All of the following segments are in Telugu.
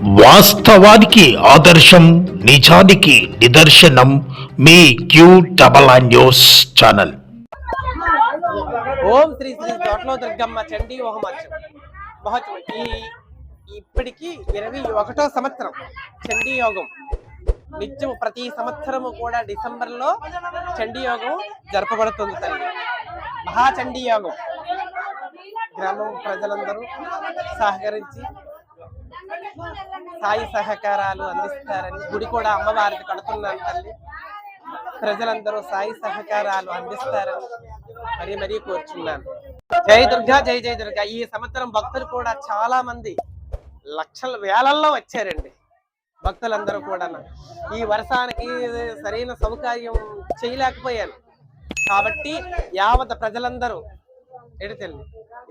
వాస్తవానికి ఆదర్శం నిజానికి నిదర్శనం మీ Q double news channel. Om Shri Shri తోటలో దుర్గమ్మ చండీ మహోత్సవం మహోత్సవం ఈ ఇప్పటికి ఇరవై ఒకటో సంవత్సరం చండీ యోగం. నిత్యం ప్రతి సంవత్సరము కూడా డిసెంబర్లో చండీ యోగం జరపబడుతుంది తల్లి. మహాచండీ యోగం. గ్రామం ప్రజలందరూ సహకరించి సాయి సహకారాలు అందిస్తారని గుడి కూడా అమ్మవారికి కడుతున్నాను తల్లి. ప్రజలందరూ సాయి సహకారాలు అందిస్తారని మరీ మరీ కోరుచున్నాను. జై దుర్గా జై జై దుర్గా. ఈ సంవత్సరం భక్తులు కూడా చాలా మంది లక్షల వేలల్లో వచ్చారండి. భక్తులందరూ కూడా ఈ వర్షానికి సరైన సౌకర్యం చేయలేకపోయాను. కాబట్టి యావత ప్రజలందరూ ఎడితెల్లి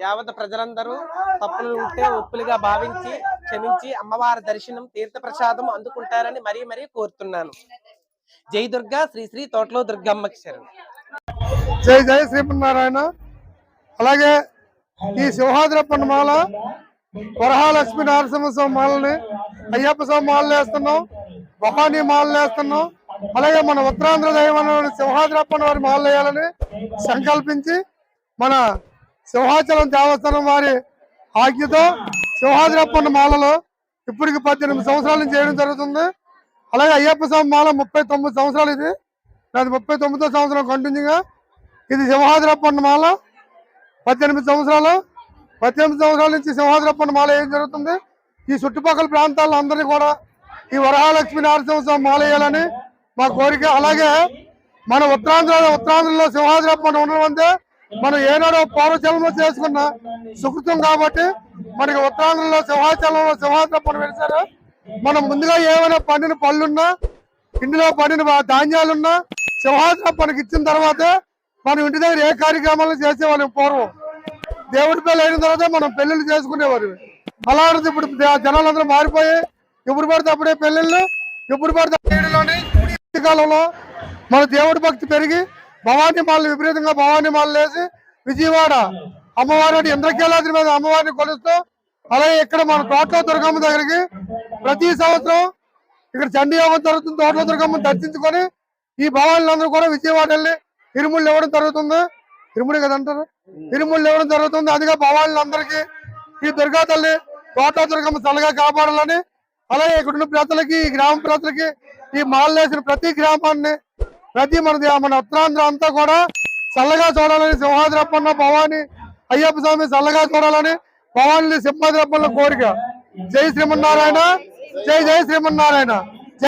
యావత ప్రజలందరూ తప్పులు ఉంటే ఒప్పులుగా భావించి క్షమించి అమ్మవారి దర్శనం తీర్థ ప్రసాదం అందుకుంటారని మరీ మరీ కోరుతున్నాను. జై దుర్గా శ్రీ శ్రీ తోటలో దుర్గమ్మకి శరణు జై జై శ్రీమన్నారాయణ. అలాగే ఈ సింహాద్రప్పన్న మాల వరహాలక్ష్మి నరసింహస్వామి మాలని అయ్యప్ప స్వామి మాలలు వేస్తున్నాం భవానీ మాలలు వేస్తున్నాం అలాగే మన ఉత్తరాంధ్ర దైవం సింహాద్రప్పన్న వారి మాలలు వేయాలని సంకల్పించి మన సింహాచలం దేవస్థానం వారి ఆజ్ఞతో సింహాద్రప్పన్న మాలలో ఇప్పటికి పద్దెనిమిది సంవత్సరాల నుంచి చేయడం జరుగుతుంది. అలాగే అయ్యప్ప స్వామి మాల ముప్పై తొమ్మిది సంవత్సరాలు ఇది. నాది ముప్పై తొమ్మిదో సంవత్సరం కంటిన్యూగా. ఇది సింహాద్రప్పన్న మాల పద్దెనిమిది సంవత్సరాలు. పద్దెనిమిది సంవత్సరాల నుంచి సింహాద్రప్పన్న మాల ఏం జరుగుతుంది. ఈ చుట్టుపక్కల ప్రాంతాల్లో అందరినీ కూడా ఈ వరహాలక్ష్మి నరసింహస్వామి మాల వేయాలని మా కోరిక. అలాగే మన ఉత్తరాంధ్ర ఉత్తరాంధ్రలో సింహాద్రప్పన్న ఉండడం అంటే మనం ఏనాడో పూర్వచలంలో చేసుకున్న సుకృతం కాబట్టి మనకి ఉత్తరాంధ్రలో సింహాచలంలో సింహాద్రప్పన్న వెలిసారు మనం ముందుగా ఏమైనా పండిన పళ్ళున్నా ఇంటిలో పండిన ధాన్యాలున్నా సింహాసనం పనికి ఇచ్చిన తర్వాతే మనం ఇంటి దగ్గర ఏ కార్యక్రమాలు చేసేవాళ్ళం? పూర్వం దేవుడి పెళ్ళి అయిన తర్వాత మనం పెళ్ళిళ్ళు చేసుకునేవారు అలాంటిది ఇప్పుడు జనాలందరూ మారిపోయి ఎప్పుడు పడితే అప్పుడే పెళ్ళిళ్ళు ఎప్పుడు పడితే కాలంలో మన దేవుడి భక్తి పెరిగి భవానీ మాల్ విపరీతంగా భవానీ మాలలు వేసి విజయవాడ అమ్మవారి ఇంద్రకీలాద్రి మీద అమ్మవారిని కొలుస్తూ అలాగే ఇక్కడ మన తోటలో దుర్గమ్మ దగ్గరికి ప్రతి సంవత్సరం ఇక్కడ చండీ యోగం జరుగుతుంది తోటలో దుర్గమ్మ దర్శించుకొని ఈ భవానులందరూ కూడా విజయవాడ వెళ్ళి ఇరుముళ్ళు ఇవ్వడం జరుగుతుంది. ఇరుముడు కదంటారు? ఇరుముళ్ళు ఇవ్వడం జరుగుతుంది. అదిగా భవానులందరికీ ఈ దుర్గా తల్లి తోటలో దుర్గమ్మ చల్లగా కాపాడాలని అలాగే ఇక్కడ ఉన్న ప్రజలకి ఈ గ్రామ ప్రజలకి ఈ మాల ప్రతి గ్రామాన్ని ప్రతి మన మన ఉత్తరాంధ్ర అంతా కూడా చల్లగా చూడాలని సింహాద్రప్పన్న భవాని అయ్యప్ప స్వామి చల్లగా చూడాలని భవాని సింహాద్రప్పన్న కోరిక. జై శ్రీమన్నారాయణ జై జై శ్రీమన్నారాయణ.